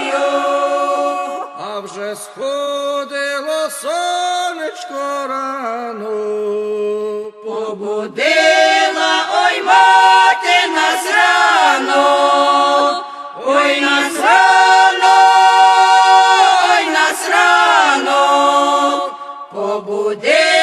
тобою, а вже сходило сонечко рано, побудила ой мати нас рано, ой нас рано, нас рано, побудила.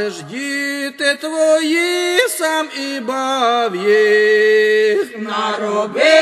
Це ж діти твої сам і бав їх. Наробив